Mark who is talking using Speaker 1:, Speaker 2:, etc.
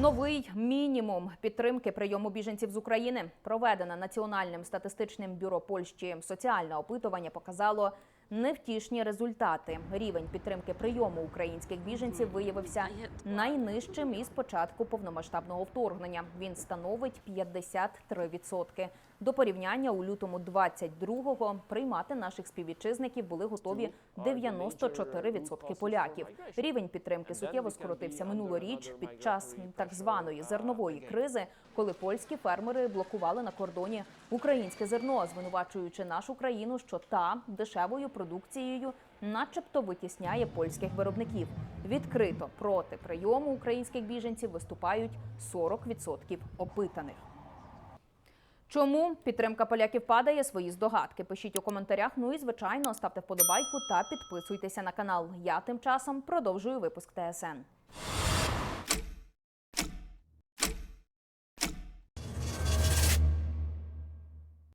Speaker 1: Новий мінімум підтримки прийому біженців з України проведене національним статистичним бюро Польщі. Соціальне опитування показало невтішні результати. Рівень підтримки прийому українських біженців виявився найнижчим із початку повномасштабного вторгнення. Він становить 53%. До порівняння у лютому 22-го приймати наших співвітчизників були готові 94% поляків. Рівень підтримки суттєво скоротився минулоріч під час так званої зернової кризи, коли польські фермери блокували на кордоні українське зерно, звинувачуючи нашу країну, що та дешевою продукцією, начебто, витісняє польських виробників. Відкрито проти прийому українських біженців виступають 40% опитаних. Чому підтримка поляків падає? Свої здогадки пишіть у коментарях. Ну і звичайно ставте вподобайку та підписуйтеся на канал. Я тим часом продовжую випуск ТСН.